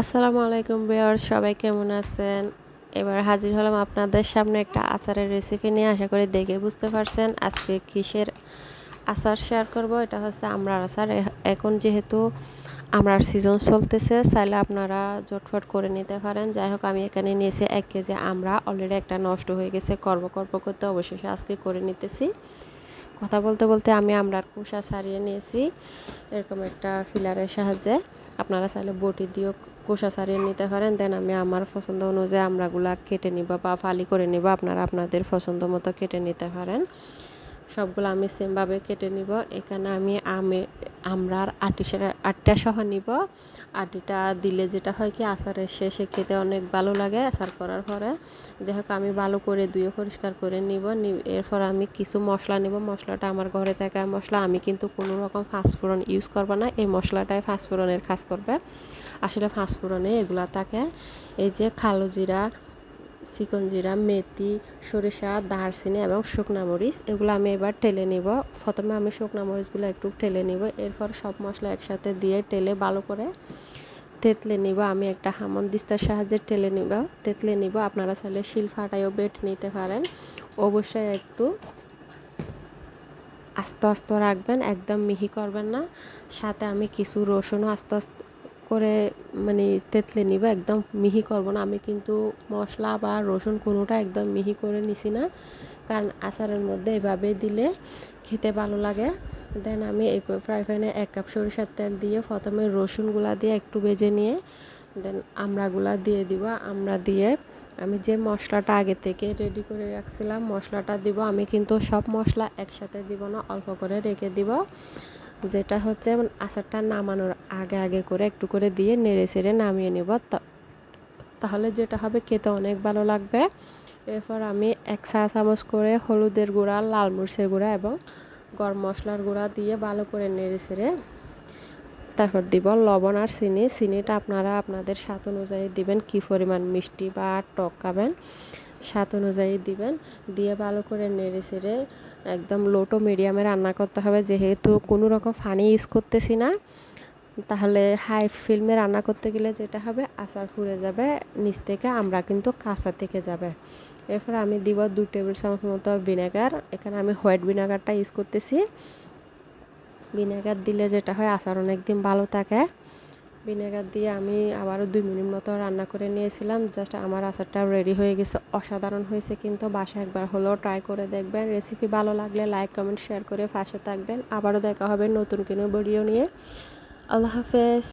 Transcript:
আসসালামু আলাইকুম বেয়ার সবাই কেমন আছেন? এবার হাজির হলাম আপনাদের সামনে একটা আচারের রেসিপি নিয়ে, আশা করি দেখে বুঝতে পারছেন আজকে কিসের আচার শেয়ার করব। এটা হচ্ছে আমরার আচার। এখন যেহেতু আমরার সিজন চলতেছে, চাইলে আপনারা জটফট করে নিতে পারেন। যাই হোক, আমি এখানে নিয়েছি এক কেজি আমরা। অলরেডি একটা নষ্ট হয়ে গেছে কর্ম কর্ম করতে অবশেষে আজকে করে নিতেছি। কথা বলতে বলতে আমি আমরার কুষা ছাড়িয়ে নিয়েছি। এরকম একটা ফিলারের সাহায্যে। আপনারা চাইলে বটি দিয়েও কোষা ছাড়িয়ে নিতে পারেন, দেন আমি আমার পছন্দ অনুযায়ী আমরাগুলা কেটে নিব বা ফালি করে নিব, আপনারা আপনাদের পছন্দ মতো কেটে নিতে পারেন। সবগুলো আমি সেমভাবে কেটে নিব। এখানে আমি আমে আমরার আটি আটটা সহ নিব। আটিটা দিলে যেটা হয় কি, আচারের শেষে খেতে অনেক ভালো লাগে আচার করার পরে। যাই হোক, আমি ভালো করে ধুয়ে পরিষ্কার করে নিব। এরপর আমি কিছু মশলা নিব। মশলাটা আমার ঘরে থাকা মশলা। আমি কিন্তু কোনো রকম ফাস্টফুডন ইউজ করব না। এই মশলাটাই ফাস্টফুডনের কাজ করবে। আসলে ফাস্টফুডনে এগুলা থাকে। এই যে কালো জিরা চিকন জিরা মেথি সরিষা দারচিনি এবং শুকনা মরিচ এগুলো আমি এবার টেলে নিব। প্রথমে আমি শুকনা মরিচগুলো একটু টেলে নিব। এরপর সব মশলা একসাথে দিয়ে টেলে ভালো করে তেতলে নিব। আমি একটা হামন দিস্তার সাহায্যে টেলে নিব তেতলে নিব। আপনারা চাইলে শিল ফাটাইও বেট নিতে পারেন। অবশ্যই একটু আস্তে আস্তে রাখবেন, একদম মিহি করবেন না। সাথে আমি কিছু রসুনও আস্তে আস্তে করে মানে তেতলে নিব, একদম মিহি করব না। আমি কিন্তু মশলা বা রসুন কোনোটা একদম মিহি করে নিছি না। কারণ আচারের মধ্যে এভাবে দিলে খেতে ভালো লাগে। দেন আমি ফ্রাই প্যানে এক কাপ সরিষার তেল দিয়ে প্রথমে রসুনগুলা দিয়ে একটু বেজে নিয়ে, দেন আমড়াগুলা দিয়ে দিব। আমরা দিয়ে আমি যে মশলাটা আগে থেকে রেডি করে রাখছিলাম, মশলাটা দিব। আমি কিন্তু সব মশলা একসাথে দিব না, অল্প করে রেখে দিব। যেটা হচ্ছে আচারটা নামানোর আগে আগে করে একটু করে দিয়ে নেড়ে চেড়ে নামিয়ে নেব। তাহলে যেটা হবে খেতে অনেক ভালো লাগবে। এরপর আমি এক চা চামচ করে হলুদের গুঁড়া, লাল মরিচের গুঁড়া এবং গরম মশলার গুঁড়া দিয়ে ভালো করে নেড়ে চেড়ে তারপর দিব লবণ আর চিনি। চিনিটা আপনারা আপনাদের স্বাদ অনুযায়ী দিবেন, কী পরিমাণ মিষ্টি বা টক খাবেন, স্বাদ অনুযায়ী দিবেন। দিয়ে ভালো করে নেড়ে চেড়ে একদম লোটো মিডিয়ামে রান্না করতে হবে। যেহেতু কোনো রকম ফানি ইউজ করতেছি না, তাহলে হাই ফিল্মে রান্না করতে গেলে যেটা হবে, আচার ফুরে যাবে, নিচ থেকে আমরা কিন্তু কাঁচা থেকে যাবে। এরপর আমি দিব দু টেবিল চামচ মতো ভিনেগার এখানে আমি হোয়াইট ভিনেগারটা ইউজ করতেছি। ভিনেগার দিলে যেটা হয়, আচার অনেক দিন ভালো থাকে। ভিনেগার দিয়ে আমি আবারও দুই মিনিট মতো রান্না করে নিয়েছিলাম। জাস্ট আমার আচারটা রেডি হয়ে গেছে। অসাধারণ হয়েছে কিন্তু। বাসা একবার হলেও ট্রাই করে দেখবেন। রেসিপি ভালো লাগলে লাইক কমেন্ট শেয়ার করে পাশে থাকবেন। আবারও দেখা হবে নতুন কোনো ভিডিও নিয়ে। আল্লাহ হাফেজ।